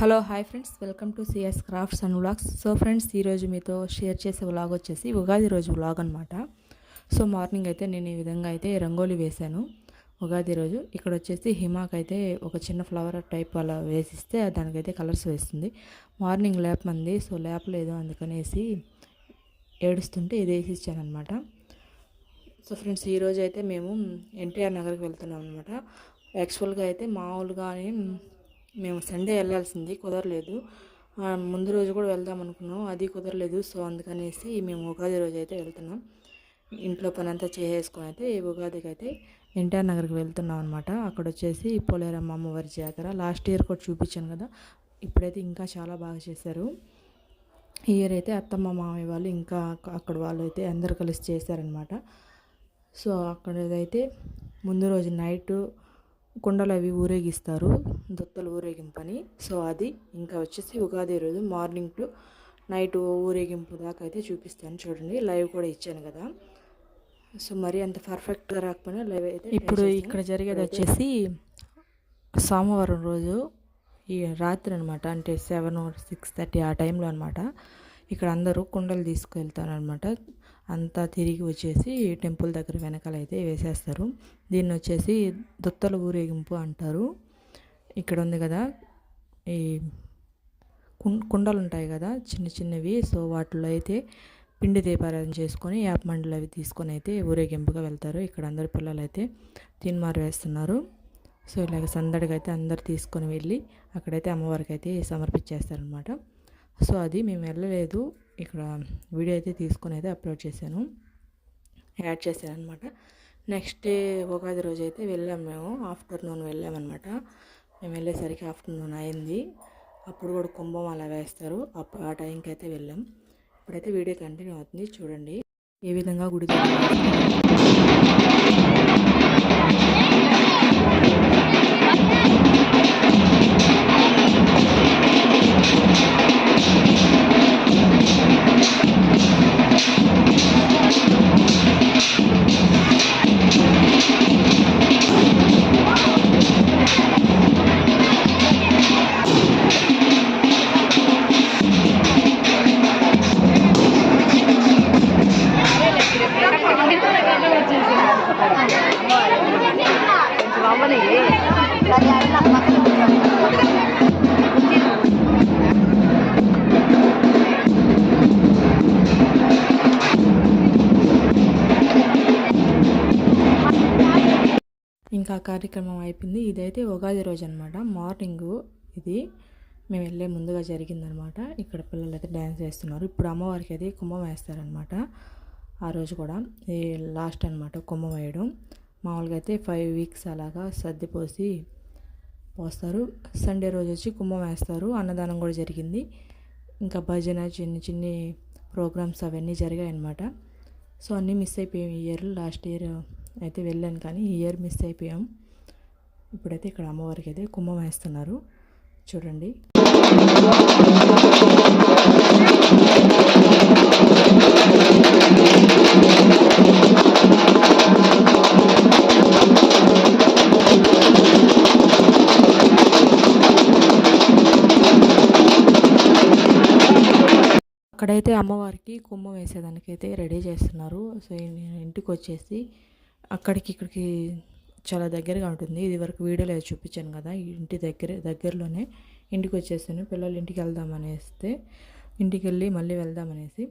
Hello hi friends. Welcome to CS crafts and vlogs. So friends ఈరోజు మీతో share చేసే vlog వచ్చేసి ఉగాది రోజు వ్లాగ్ అనమాట సో మార్నింగ్ అయితే నేను ఈ విధంగా అయితే రంగోలీ వేశాను. ఉగాది రోజు ఇక్కడ వచ్చేసి హిమాక్ అయితే ఒక చిన్న ఫ్లవర్ టైప్ అలా వేసిస్తే దానికైతే కలర్స్ వేస్తుంది. మార్నింగ్ లేపమంది సో లేపలేదు అందుకనేసి ఏడుస్తుంటే ఇది వేసి ఇచ్చాను అనమాట సో ఫ్రెండ్స్ ఈరోజు అయితే మేము ఎన్టీఆర్ నగర్కి వెళ్తున్నాం అనమాట యాక్చువల్గా అయితే మామూలుగానే మేము సండే వెళ్ళాల్సింది కుదరలేదు. ముందు రోజు కూడా వెళ్దాం అనుకున్నాం అది కుదరలేదు. సో అందుకనేసి మేము ఉగాది రోజు అయితే వెళ్తున్నాం. ఇంట్లో పని అంతా చేసేసుకొని అయితే ఈ ఉగాదికి అయితే ఎన్టీఆర్ నగర్కి వెళ్తున్నాం అనమాట అక్కడ వచ్చేసి పోలేరమ్మ అమ్మవారి జాతర. లాస్ట్ ఇయర్ కూడా చూపించాను కదా ఇప్పుడైతే ఇంకా చాలా బాగా చేశారు. ఈ ఇయర్ అయితే అత్తమ్మ మామయ్య వాళ్ళు ఇంకా అక్కడ వాళ్ళు అయితే అందరు కలిసి చేశారనమాట సో అక్కడైతే ముందు రోజు నైట్ కుండలు అవి ఊరేగిస్తారు దొత్తలు ఊరేగింపని సో అది ఇంకా వచ్చేసి ఉగాది రోజు మార్నింగ్ టు నైట్ ఊరేగింపు దాకా అయితే చూపిస్తాను. చూడండి లైవ్ కూడా ఇచ్చాను కదా. సో మరి అంత పర్ఫెక్ట్గా రాకపోయినా లైవ్ అయితే ఇప్పుడు ఇక్కడ జరిగేది వచ్చేసి సోమవారం రోజు ఈ రాత్రి అనమాట అంటే సెవెన్ సిక్స్ థర్టీ ఆ టైంలో అనమాట ఇక్కడ అందరూ కుండలు తీసుకెళ్తారనమాట అంతా తిరిగి వచ్చేసి టెంపుల్ దగ్గర వెనకాల అయితే వేసేస్తారు. దీన్ని వచ్చేసి దొత్తల ఊరేగింపు అంటారు. ఇక్కడ ఉంది కదా ఈ కుం- కుండలు ఉంటాయి కదా చిన్న చిన్నవి. సో వాటిలో అయితే పిండి దీపారాధన చేసుకొని యాప్ మండలు అవి తీసుకొని అయితే ఊరేగింపుగా వెళ్తారు. ఇక్కడ అందరు పిల్లలు అయితే తీన్మారు వేస్తున్నారు. సో ఇలాగ సందడిగా అయితే అందరు తీసుకొని వెళ్ళి అక్కడైతే అమ్మవారికి అయితే సమర్పించేస్తారనమాట సో అది మేము వెళ్ళలేదు. ఇక్కడ వీడియో అయితే తీసుకొని అయితే అప్లోడ్ చేశాను. యాడ్ చేశాను అనమాట నెక్స్ట్ డే ఉగాది రోజు అయితే వెళ్ళాం మేము. ఆఫ్టర్నూన్ వెళ్ళామన్నమాట మేము వెళ్ళేసరికి ఆఫ్టర్నూన్ అయింది. అప్పుడు కూడా కుంభం అలా వేస్తారు. అప్ ఆ టైంకి అయితే వెళ్ళాం. ఇప్పుడైతే వీడియో కంటిన్యూ అవుతుంది. చూడండి. ఏ విధంగా గుడి ఇంకా కార్యక్రమం అయిపోయింది. ఇదైతే ఉగాది రోజు అనమాట మార్నింగ్ ఇది మేము వెళ్ళే ముందుగా జరిగిందనమాట ఇక్కడ పిల్లలు అయితే డ్యాన్స్ వేస్తున్నారు. ఇప్పుడు అమ్మవారికి అయితే కుంభం వేస్తారనమాట ఆ రోజు కూడా ఈ లాస్ట్ అనమాట కుంభం వేయడం. మామూలుగా అయితే ఫైవ్ వీక్స్ అలాగా సర్ది పోసి పోస్తారు. సండే రోజు వచ్చి కుంభం వేస్తారు. అన్నదానం కూడా జరిగింది. ఇంకా భజన చిన్ని చిన్ని ప్రోగ్రామ్స్ అవన్నీ జరిగాయి అనమాట సో అన్నీ మిస్ అయిపోయాయి ఈ ఇయర్ లాస్ట్ ఇయర్ అయితే వెళ్ళాను కానీ ఈ ఇయర్ మిస్ అయిపోయాం. ఇప్పుడైతే ఇక్కడ అమ్మవారికి అయితే కుంభం వేస్తున్నారు. చూడండి. అక్కడైతే అమ్మవారికి కుంభం వేసేదానికైతే రెడీ చేస్తున్నారు. సో నేను ఇంటికి వచ్చేసి అక్కడికి ఇక్కడికి చాలా దగ్గరగా ఉంటుంది. ఇది వరకు వీడియోలో చూపించాను కదా ఇంటి దగ్గర దగ్గరలోనే ఇంటికి వచ్చేసాను. పిల్లలు ఇంటికి వెళ్దామనేస్తే ఇంటికి వెళ్ళి మళ్ళీ వెళ్దామనేసి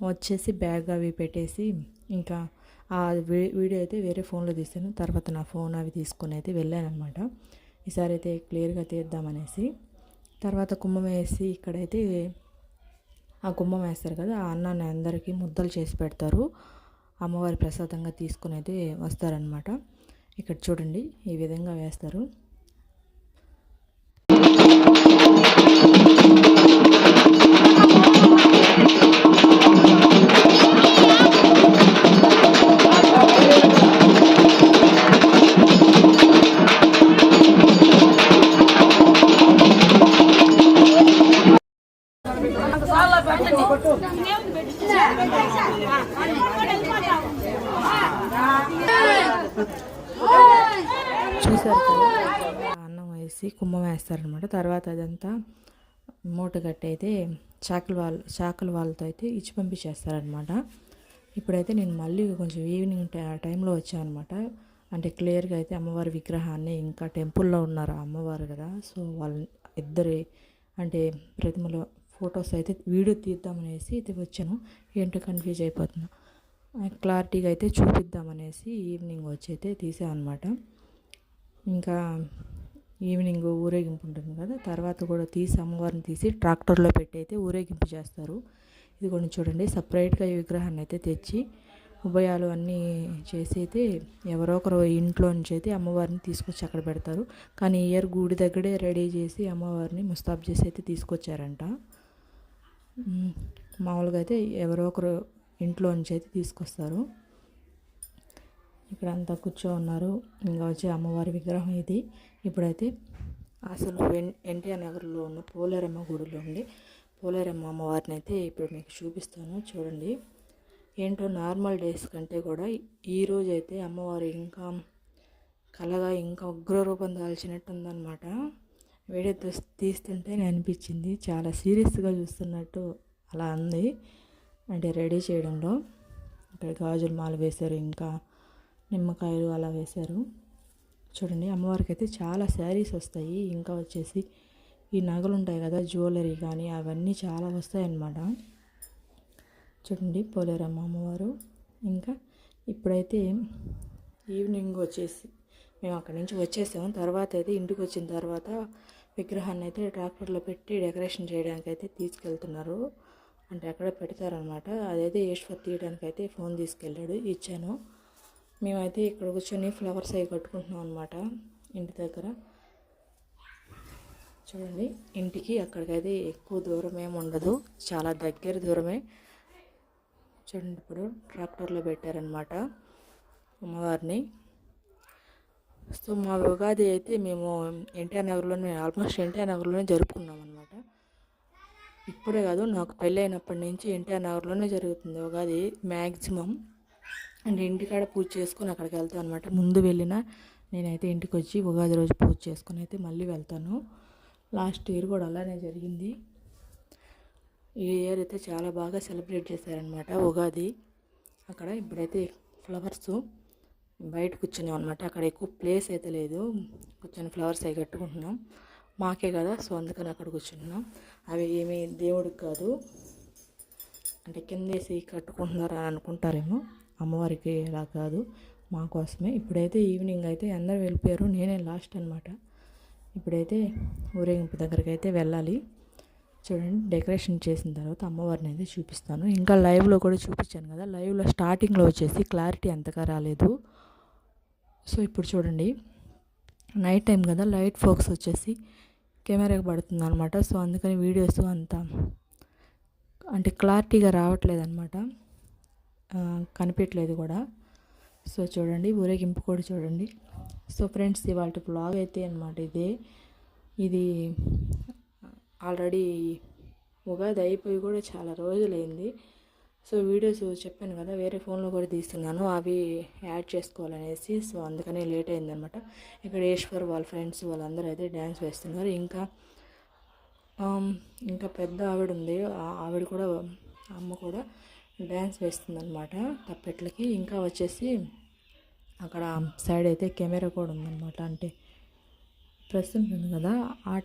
వచ్చేసి బ్యాగ్ అవి పెట్టేసి ఇంకా ఆ వీడియో అయితే వేరే ఫోన్లో తీసాను. తర్వాత నా ఫోన్ అవి తీసుకొని అయితే వెళ్ళాను అనమాట ఈసారి అయితే క్లియర్గా తీద్దామనేసి తర్వాత కుంభం వేసి ఇక్కడైతే ఆ కుంభం వేస్తారు కదా ఆ అన్నాన్ని అందరికీ ముద్దలు చేసి పెడతారు. అమ్మవారి ప్రసాదంగా తీసుకుని అయితే వస్తారనమాట ఇక్కడ చూడండి ఈ విధంగా వేస్తారు. కుమ్మం వేస్తారనమాట తర్వాత అదంతా మూటగట్టి అయితే చాకుల వాళ్ళ చాకుల వాళ్ళతో అయితే ఇచ్చి పంపించేస్తారనమాట ఇప్పుడైతే నేను మళ్ళీ కొంచెం ఈవినింగ్ టై- టైంలో వచ్చానమాట అంటే క్లియర్గా అయితే అమ్మవారి విగ్రహాన్ని ఇంకా టెంపుల్లో ఉన్నారు అమ్మవారు కదా. సో వాళ్ళ ఇద్దరి అంటే ప్రతిమలో ఫొటోస్ అయితే వీడియో తీద్దామనేసి అయితే వచ్చాను. ఏంటో కన్ఫ్యూజ్ అయిపోతున్నా. క్లారిటీగా అయితే చూపిద్దామనేసి ఈవినింగ్ వచ్చి అయితే తీసామన్నమాట ఇంకా ఈవినింగ్ ఊరేగింపు ఉంటుంది కదా తర్వాత కూడా తీసి అమ్మవారిని తీసి ట్రాక్టర్లో పెట్టి అయితే ఊరేగింపు చేస్తారు. ఇది కూడా చూడండి సపరేట్గా ఈ విగ్రహాన్ని అయితే తెచ్చి ఉభయాలు అన్నీ చేసి అయితే ఎవరో ఒకరు ఇంట్లో నుంచి అయితే అమ్మవారిని తీసుకొచ్చి అక్కడ పెడతారు. కానీ ఇయర్ గుడి దగ్గరే రెడీ చేసి అమ్మవారిని ముస్తాబ్ చేసి అయితే తీసుకొచ్చారంట. మామూలుగా అయితే ఎవరో ఒకరు ఇంట్లో నుంచి అయితే తీసుకొస్తారు. ఇక్కడ అంతా కూర్చో ఉన్నారు. ఇంకా వచ్చి అమ్మవారి విగ్రహం ఇది. ఇప్పుడైతే అసలు ఎన్ ఎన్టీఆర్ నగర్లో ఉన్న పోలేరమ్మ గుడిలో ఉండి పోలేరమ్మ అమ్మవారిని అయితే ఇప్పుడు మీకు చూపిస్తాను. చూడండి. ఏంటో నార్మల్ డేస్ కంటే కూడా ఈ అయితే అమ్మవారు ఇంకా కలగా ఇంకా ఉగ్ర రూపం దాల్చినట్టు ఉందన్నమాట వీడియో తీస్తుంటేనే అనిపించింది. చాలా సీరియస్గా చూస్తున్నట్టు అలా ఉంది. అంటే రెడీ చేయడంలో. ఇక్కడ గాజులు మాల వేశారు ఇంకా నిమ్మకాయలు అలా వేశారు. చూడండి అమ్మవారికి అయితే చాలా శారీస్ వస్తాయి. ఇంకా వచ్చేసి ఈ నగలు ఉంటాయి కదా జ్యువెలరీ కానీ అవన్నీ చాలా వస్తాయన్నమాట. చూడండి పోలేరమ్మ అమ్మవారు. ఇంకా ఇప్పుడైతే ఈవినింగ్ వచ్చేసి మేము అక్కడి నుంచి వచ్చేసాము తర్వాత అయితే ఇంటికి వచ్చిన తర్వాత విగ్రహాన్ని అయితే ట్రాక్టర్లో పెట్టి డెకరేషన్ చేయడానికి అయితే తీసుకెళ్తున్నారు. అంటే అక్కడ పెడతారనమాట అదైతే ఈశ్వర్ తీయడానికి అయితే ఫోన్ తీసుకెళ్ళాడు ఇచ్చాను. మేమైతే ఇక్కడ కూర్చొని ఫ్లవర్స్ అవి కట్టుకుంటున్నాం అనమాట ఇంటి దగ్గర. చూడండి ఇంటికి అక్కడికైతే ఎక్కువ దూరం ఏమి ఉండదు. చాలా దగ్గర దూరమే. చూడండి ఇప్పుడు ట్రాక్టర్లో పెట్టారనమాట అమ్మవారిని. సో మా ఉగాది అయితే మేము ఎన్టీఆర్ నగర్లోనే ఆల్మోస్ట్ ఎన్టీఆర్ నగర్లోనే జరుపుకున్నాం అనమాట ఇప్పుడే కాదు నాకు పెళ్ళి అయినప్పటి నుంచి ఎన్టీఆర్ నగర్లోనే జరుగుతుంది ఉగాది మ్యాక్సిమం. అంటే ఇంటికాడ పూజ చేసుకొని అక్కడికి వెళ్తాను అనమాట ముందు వెళ్ళిన నేనైతే ఇంటికి వచ్చి ఉగాది రోజు పూజ చేసుకొని అయితే మళ్ళీ వెళ్తాను. లాస్ట్ ఇయర్ కూడా అలానే జరిగింది. ఈ ఇయర్ అయితే చాలా బాగా సెలబ్రేట్ చేశారనమాట ఉగాది. అక్కడ ఇప్పుడైతే ఫ్లవర్స్ బయట కూర్చున్నాం అనమాట అక్కడ ఎక్కువ ప్లేస్ అయితే లేదు. కూర్చొని ఫ్లవర్స్ అవి కట్టుకుంటున్నాం. మాకే కదా సో అందుకని అక్కడ కూర్చున్నాం. అవి ఏమీ దేవుడికి కాదు. అంటే కిందేసి కట్టుకుంటున్నారు అని అనుకుంటారేమో. అమ్మవారికి ఇలా కాదు. మా కోసమే. ఇప్పుడైతే ఈవినింగ్ అయితే అందరూ వెళ్ళిపోయారు. నేనే లాస్ట్ అనమాట ఇప్పుడైతే ఊరేగింపు దగ్గరికి అయితే వెళ్ళాలి. చూడండి డెకరేషన్ చేసిన తర్వాత అమ్మవారిని అయితే చూపిస్తాను. ఇంకా లైవ్లో కూడా చూపించాను కదా. లైవ్లో స్టార్టింగ్లో వచ్చేసి క్లారిటీ అంతగా రాలేదు. సో ఇప్పుడు చూడండి. నైట్ టైం కదా. లైట్ ఫోక్స్ వచ్చేసి కెమెరాకి పడుతుంది అనమాట సో అందుకని వీడియోస్ అంత అంటే క్లారిటీగా రావట్లేదు అనమాట కనిపించలేదు కూడా. సో చూడండి ఊరేగింపు కూడా చూడండి. సో ఫ్రెండ్స్ ఇవాళ బ్లాగ్ అయితే అనమాట ఇదే. ఇది ఆల్రెడీ ఉగాది అయిపోయి కూడా చాలా రోజులైంది. సో వీడియోస్ చెప్పాను కదా వేరే ఫోన్లో కూడా తీస్తున్నాను. అవి యాడ్ చేసుకోవాలనేసి సో అందుకనే లేట్ అయిందనమాట ఇక్కడ ఈశ్వర్ వాళ్ళ ఫ్రెండ్స్ వాళ్ళందరూ అయితే డ్యాన్స్ వేస్తున్నారు. ఇంకా ఇంకా పెద్ద ఆవిడ ఉంది. ఆ ఆవిడ కూడా అమ్మ కూడా డ్యాన్స్ వేస్తుందన్నమాట. తప్పెట్లకి ఇంకా వచ్చేసి అక్కడ సైడ్ అయితే కెమెరా కూడా ఉందన్నమాట. అంటే ప్రస్తుతం ఉంది కదా ఆ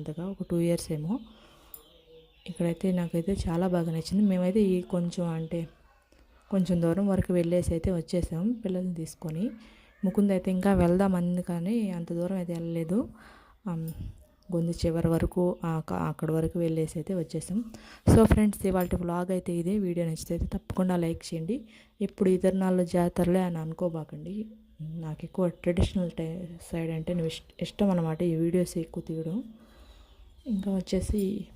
అంతగా ఒక టూ ఇయర్స్ ఏమో. ఇక్కడైతే నాకైతే చాలా బాగా నచ్చింది. మేమైతే ఈ కొంచెం అంటే కొంచెం దూరం వరకు వెళ్ళేసి అయితే వచ్చేసాం పిల్లల్ని తీసుకొని. ముకుంద్ అయితే ఇంకా వెళ్దామంది కానీ అంత దూరం అయితే వెళ్ళలేదు. గొంతు చివరి వరకు అక్కడ వరకు వెళ్ళేసి అయితే వచ్చేసాం. సో ఫ్రెండ్స్ ఇవాళ వ్లాగ్ అయితే ఇదే. వీడియో నచ్చితే అయితే తప్పకుండా లైక్ చేయండి. ఇప్పుడు ఇతర నాలుగు జాతరలే అని అనుకోబాకండి. నాకు ఎక్కువ ట్రెడిషనల్ టై సైడ్ అంటే నువ్వు ఇష్ట ఇష్టం అనమాట ఈ వీడియోస్ ఎక్కువ తీయడం. ఇంకా వచ్చేసి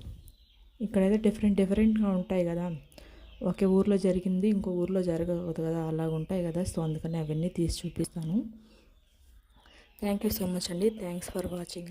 ఇక్కడైతే డిఫరెంట్ డిఫరెంట్గా ఉంటాయి కదా. ఒకే ఊర్లో జరిగింది ఇంకో ఊర్లో జరగదు కదా. అలాగ ఉంటాయి కదా. సో అందుకని అవన్నీ తీసి చూపిస్తాను. థ్యాంక్ యూ సో మచ్ అండి. Thanks for watching.